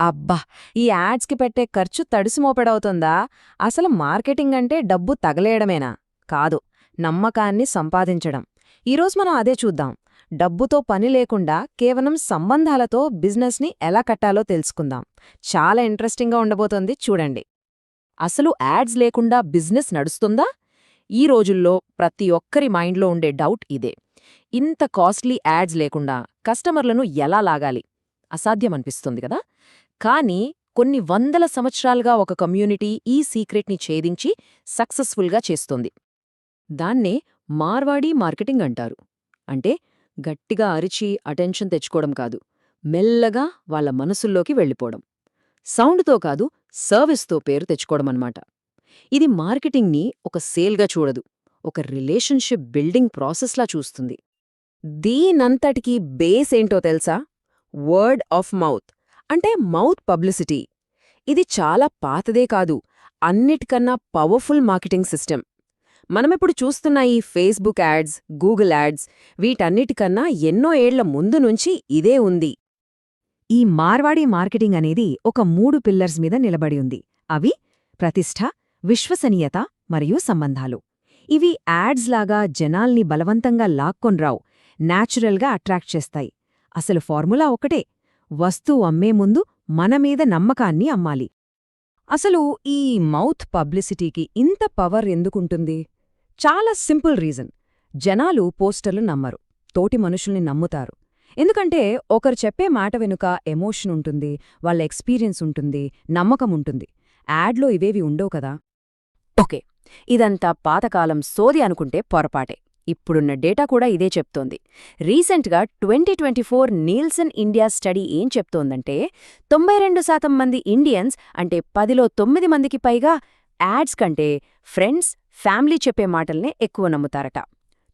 అబ్బా ఈ యాడ్స్కి పెట్టే ఖర్చు తడిసి మోపెడవుతుందా? అసలు మార్కెటింగ్ అంటే డబ్బు తగలేయడమేనా? కాదు నమ్మకాన్ని సంపాదించడం. ఈరోజు మనం అదే చూద్దాం. డబ్బుతో పని లేకుండా కేవలం సంబంధాలతో బిజినెస్ని ఎలా కట్టాలో తెలుసుకుందాం. చాలా ఇంట్రెస్టింగ్గా ఉండబోతోంది చూడండి. అసలు యాడ్స్ లేకుండా బిజినెస్ నడుస్తుందా? ఈ రోజుల్లో ప్రతి ఒక్కరి మైండ్లో ఉండే డౌట్ ఇదే. ఇంత కాస్ట్లీ యాడ్స్ లేకుండా కస్టమర్లను ఎలా లాగాలి? అసాధ్యమనిపిస్తుంది కదా? కానీ కొన్ని వందల సంవత్సరాలుగా ఒక కమ్యూనిటీ ఈ సీక్రెట్ని ఛేదించి సక్సెస్ఫుల్గా చేస్తోంది. దాన్నే మార్వాడీ మార్కెటింగ్ అంటారు. అంటే గట్టిగా అరిచి అటెన్షన్ తెచ్చుకోవడం కాదు మెల్లగా వాళ్ళ మనసుల్లోకి వెళ్ళిపోవడం. సౌండ్తో కాదు సర్వీస్తో పేరు తెచ్చుకోవడమన్నమాట ఇది మార్కెటింగ్ని ఒక సేల్గా చూడదు ఒక రిలేషన్షిప్ బిల్డింగ్ ప్రాసెస్లా చూస్తుంది. దీనంతటికీ బేస్ ఏంటో తెలుసా? Word of mouth. అంటే మౌత్ పబ్లిసిటీ. ఇది చాలా పాతదే కాదు అన్నిటికన్నా పవర్ఫుల్ మార్కెటింగ్ సిస్టమ్. మనమిప్పుడు చూస్తున్న ఈ ఫేస్బుక్ యాడ్స్ గూగుల్ యాడ్స్ వీటన్నిటికన్నా ఎన్నో ఏళ్ళ ముందు నుంచి ఇదే ఉంది. ఈ మార్వాడీ మార్కెటింగ్ అనేది ఒక మూడు పిల్లర్స్ మీద నిలబడి ఉంది. అవి ప్రతిష్ఠ విశ్వసనీయత మరియు సంబంధాలు. ఇవి యాడ్స్ లాగా జనాల్ని బలవంతంగా లాక్కొన్రావు న్యాచురల్గా అట్రాక్ట్ చేస్తాయి. అసలు ఫార్ములా ఒకటే వస్తువు అమ్మే ముందు మనమీద నమ్మకాన్ని అమ్మాలి. అసలు ఈ మౌత్ పబ్లిసిటీకి ఇంత పవర్ ఎందుకుంటుంది? చాలా సింపుల్ రీజన్. జనాలు పోస్టర్లు నమ్మరు. తోటి మనుషుల్ని నమ్ముతారు. ఎందుకంటే ఒకరు చెప్పే మాట వెనుక ఎమోషన్ ఉంటుంది వాళ్ళ ఎక్స్పీరియన్స్ ఉంటుంది నమ్మకం ఉంటుంది. యాడ్లో ఇవేవి ఉండవు కదా? ఓకే. ఇదంతా పాతకాలం సోది అనుకుంటే పొరపాటే. ఇప్పుడున్న డేటా కూడా ఇదే చెప్తోంది. రీసెంట్గా twenty twenty four Nielsen India study ఏం చెప్తోందంటే తొంభై రెండు శాతం మంది ఇండియన్స్ అంటే పదిలో తొమ్మిది మందికి పైగా యాడ్స్ కంటే ఫ్రెండ్స్ ఫ్యామిలీ చెప్పే మాటల్నే ఎక్కువ నమ్ముతారట.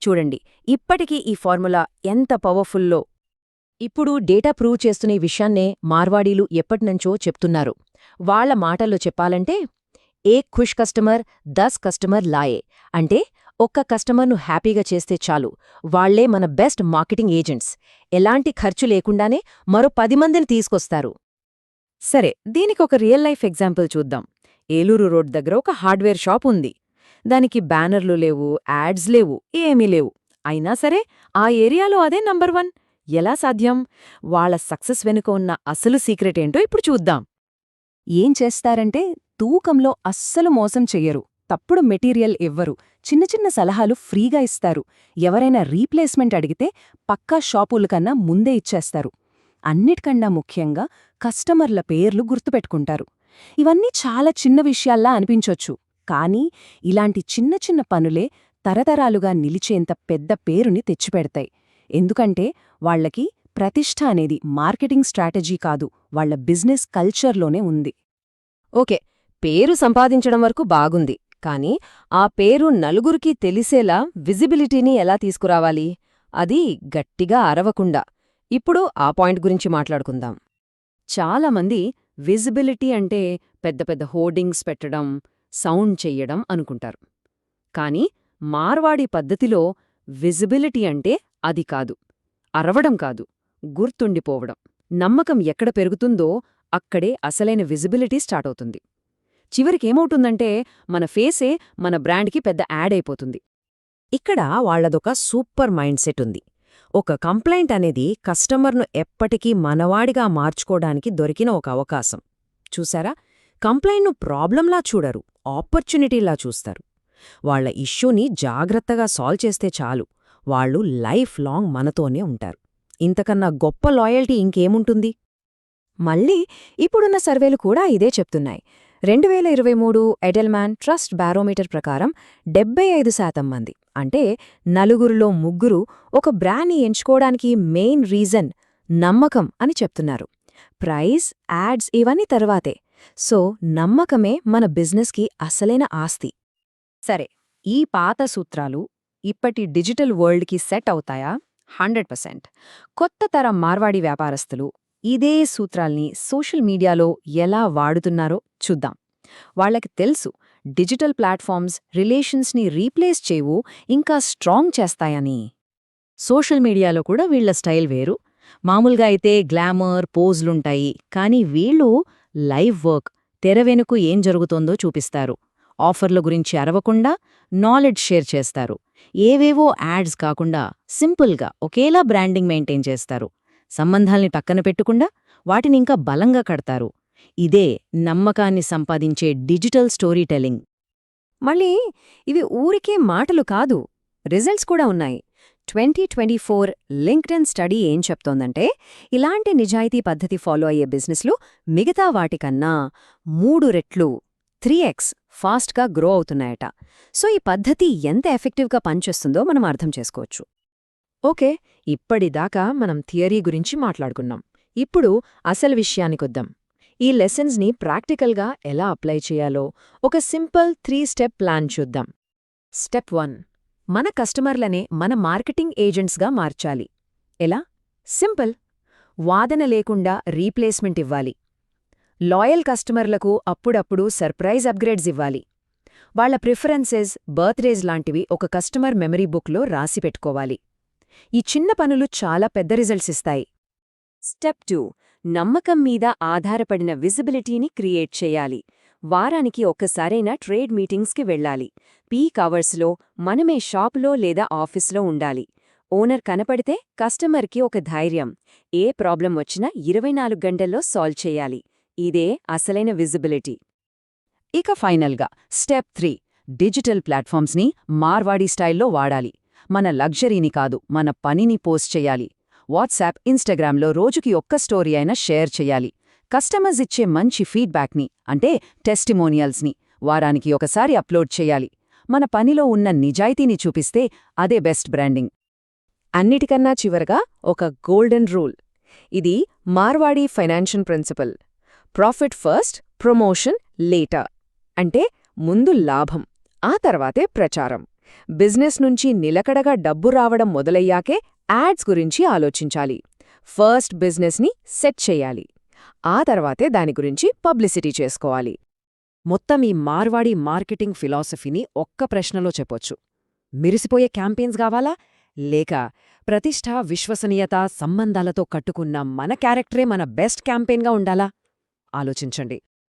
చూడండి ఇప్పటికీ ఈ ఫార్ములా ఎంత పవర్ఫుల్లో? ఇప్పుడు డేటా ప్రూవ్ చేస్తున్న ఈ విషయాన్నే మార్వాడీలు ఎప్పటినుంచో చెప్తున్నారు. వాళ్ళ మాటల్లో చెప్పాలంటే ఏ ఖుష్ కస్టమర్ దస్ కస్టమర్ లాయే. అంటే ఒక్క కస్టమర్ను హ్యాపీగా చేస్తే చాలు. వాళ్ళే మన బెస్ట్ మార్కెటింగ్ ఏజెంట్స్. ఎలాంటి ఖర్చు లేకుండానే మరో పది మందిని తీసుకొస్తారు. సరే దీనికొక రియల్ లైఫ్ ఎగ్జాంపుల్ చూద్దాం. ఏలూరు రోడ్ దగ్గర ఒక హార్డ్వేర్ షాప్ ఉంది. దానికి బ్యానర్లు లేవు యాడ్స్ లేవు ఏమీ లేవు. అయినా సరే ఆ ఏరియాలో అదే నంబర్ వన్. ఎలా సాధ్యం? వాళ్ళ సక్సెస్ వెనుక ఉన్న అసలు సీక్రెట్ ఏంటో ఇప్పుడు చూద్దాం. ఏం చేస్తారంటే తూకంలో అస్సలు మోసం చెయ్యరు. తప్పుడు మెటీరియల్ ఇవ్వరు చిన్న చిన్న సలహాలు ఫ్రీగా ఇస్తారు. ఎవరైనా రీప్లేస్మెంట్ అడిగితే పక్కా షాపుల కన్నా ముందే ఇచ్చేస్తారు. అన్నిటికన్నా ముఖ్యంగా కస్టమర్ల పేర్లు గుర్తుపెట్టుకుంటారు. ఇవన్నీ చాలా చిన్న విషయాల్లా అనిపించొచ్చు. కానీ ఇలాంటి చిన్న చిన్న పనులే తరతరాలుగా నిలిచేంత పెద్ద పేరుని తెచ్చిపెడతాయి. ఎందుకంటే వాళ్ళకి ప్రతిష్ఠ అనేది మార్కెటింగ్ స్ట్రాటజీ కాదు వాళ్ళ బిజినెస్ కల్చర్లోనే ఉంది. ఓకే పేరు సంపాదించడం వరకు బాగుంది. కానీ ఆ పేరు నలుగురికి తెలిసేలా విజిబిలిటీని ఎలా తీసుకురావాలి? అది గట్టిగా అరవకుండా. ఇప్పుడు ఆ పాయింట్ గురించి మాట్లాడుకుందాం. చాలామంది విజిబిలిటీ అంటే పెద్ద పెద్ద హోర్డింగ్స్ పెట్టడం సౌండ్ చెయ్యడం అనుకుంటారు. కాని మార్వాడి పద్ధతిలో విజిబిలిటీ అంటే అది కాదు. అరవడం కాదు గుర్తుండిపోవడం. నమ్మకం ఎక్కడ పెరుగుతుందో అక్కడే అసలైన విజిబిలిటీ స్టార్ట్ అవుతుంది. చివరికేమవుతుందంటే మన ఫేసే మన బ్రాండ్కి పెద్ద యాడ్ అయిపోతుంది. ఇక్కడ వాళ్ళదొక సూపర్ మైండ్ సెట్ ఉంది. ఒక కంప్లైంట్ అనేది కస్టమర్ను ఎప్పటికీ మనవాడిగా మార్చుకోవడానికి దొరికిన ఒక అవకాశం. చూసారా? కంప్లైంట్ను ప్రాబ్లంలా చూడరు ఆపర్చునిటీలా చూస్తారు. వాళ్ళ ఇష్యూని జాగ్రత్తగా సాల్వ్ చేస్తే చాలు. వాళ్ళు లైఫ్ లాంగ్ మనతోనే ఉంటారు. ఇంతకన్నా గొప్ప లాయల్టీ ఇంకేముంటుంది? మళ్ళీ ఇప్పుడున్న సర్వేలు కూడా ఇదే చెప్తున్నాయి. రెండు వేల ఇరవై మూడు ఎడెల్మాన్ ట్రస్ట్ బారోమీటర్ ప్రకారం డెబ్బై ఐదు శాతం మంది అంటే నలుగురిలో ముగ్గురు ఒక బ్రాండ్ని ఎంచుకోవడానికి మెయిన్ రీజన్ నమ్మకం అని చెప్తున్నారు. ప్రైస్ యాడ్స్ ఇవన్నీ తర్వాతే. సో నమ్మకమే మన బిజినెస్కి అసలైన ఆస్తి. సరే ఈ పాత సూత్రాలు ఇప్పటి డిజిటల్ వరల్డ్కి సెట్ అవుతాయా? Hundred percent. కొత్త తరం మార్వాడి వ్యాపారస్తులు ఇదే సూత్రాల్ని సోషల్ మీడియాలో ఎలా వాడుతున్నారో చూద్దాం. వాళ్ళకి తెలుసు డిజిటల్ ప్లాట్ఫామ్స్ రిలేషన్స్ని రీప్లేస్ చేయవు ఇంకా స్ట్రాంగ్ చేస్తాయని. సోషల్ మీడియాలో కూడా వీళ్ళ స్టైల్ వేరు. మామూలుగా అయితే గ్లామర్ పోజ్లుంటాయి కానీ వీళ్ళు లైవ్ వర్క్ తెరవెనుకు ఏం జరుగుతోందో చూపిస్తారు. ఆఫర్ల గురించి అరవకుండా నాలెడ్జ్ షేర్ చేస్తారు. ఏవేవో యాడ్స్ కాకుండా సింపుల్గా ఒకేలా బ్రాండింగ్ మెయింటైన్ చేస్తారు. సంబంధాల్ని పక్కన పెట్టకుండా వాటిని ఇంకా బలంగా కడతారు. ఇదే నమ్మకాన్ని సంపాదించే డిజిటల్ స్టోరీ టెల్లింగ్. మళ్ళీ ఇవి ఊరికే మాటలు కాదు రిజల్ట్స్ కూడా ఉన్నాయి. Twenty twenty four LinkedIn study ఏం చెప్తోందంటే ఇలాంటి నిజాయితీ పద్ధతి ఫాలో అయ్యే బిజినెస్లు మిగతా వాటికన్నా మూడు రెట్లు త్రీ ఎక్స్ ఫాస్ట్గా గ్రో అవుతున్నాయట. సో ఈ పద్ధతి ఎంత ఎఫెక్టివ్గా పనిచేస్తుందో మనం అర్థం చేసుకోవచ్చు. ఓకే ఇప్పటిదాకా మనం థియరీ గురించి మాట్లాడుకున్నాం. ఇప్పుడు అసలు విషయానికొద్దాం ఈ లెసన్స్ని ప్రాక్టికల్గా ఎలా అప్లై చేయాలో ఒక సింపుల్ త్రీ స్టెప్ ప్లాన్ చూద్దాం. Step one. మన కస్టమర్లనే మన మార్కెటింగ్ ఏజెంట్స్గా మార్చాలి. ఎలా? సింపుల్. వాదన లేకుండా రీప్లేస్మెంట్ ఇవ్వాలి. లాయల్ కస్టమర్లకు అప్పుడప్పుడు సర్ప్రైజ్ అప్గ్రేడ్స్ ఇవ్వాలి. వాళ్ళ ప్రిఫరెన్సెస్ బర్త్డేస్ లాంటివి ఒక కస్టమర్ మెమరీ బుక్లో రాసి పెట్టుకోవాలి. ఈ చిన్న పనులు చాలా పెద్ద రిజల్ట్స్ ఇస్తాయి. Step two. నమ్మకం మీద ఆధారపడిన విజిబిలిటీని క్రియేట్ చేయాలి. వారానికి ఒక్కసారైనా ట్రేడ్ మీటింగ్స్కి వెళ్ళాలి. పీక్ అవర్స్లో మనమే షాపులో లేదా ఆఫీస్లో ఉండాలి. ఓనర్ కనపడితే కస్టమర్కి ఒక ధైర్యం. ఏ ప్రాబ్లం వచ్చినా ఇరవై నాలుగు గంటల్లో సాల్వ్ చేయాలి. ఇదే అసలైన విజిబిలిటీ. ఇక ఫైనల్గా స్టెప్ త్రీ. డిజిటల్ ప్లాట్ఫామ్స్ని మార్వాడీ స్టైల్లో వాడాలి. మన లగ్జరీని కాదు మన పనిని పోస్ట్ చేయాలి. వాట్సాప్ ఇన్స్టాగ్రామ్లో రోజుకి ఒక్క స్టోరీ అయినా షేర్ చేయాలి. కస్టమర్స్ ఇచ్చే మంచి ఫీడ్బ్యాక్ని అంటే టెస్టిమోనియల్స్ని వారానికి ఒకసారి అప్లోడ్ చేయాలి. మన పనిలో ఉన్న నిజాయితీని చూపిస్తే అదే బెస్ట్ బ్రాండింగ్. అన్నిటికన్నా చివరగా ఒక గోల్డెన్ రూల్. ఇది Marwari financial principle. Profit first promotion later. అంటే ముందు లాభం ఆ తర్వాతే ప్రచారం. బిజినెస్ నుంచి నిలకడగా డబ్బు రావడం మొదలయ్యాకే యాడ్స్ గురించి ఆలోచించాలి. ఫస్ట్ బిజినెస్ని సెట్ చేయాలి. ఆ తర్వాతే దాని గురించి పబ్లిసిటీ చేసుకోవాలి. మొత్తం ఈ మార్వాడి మార్కెటింగ్ ఫిలాసఫీని ఒక్క ప్రశ్నలో చెప్పొచ్చు. మిరిసిపోయే క్యాంపెయిన్స్ కావాలా? లేక ప్రతిష్ట విశ్వసనీయత సంబంధాలతో కట్టుకున్న మన క్యారెక్టరే మన బెస్ట్ క్యాంపెయిన్గా ఉండాలా? ఆలోచించండి.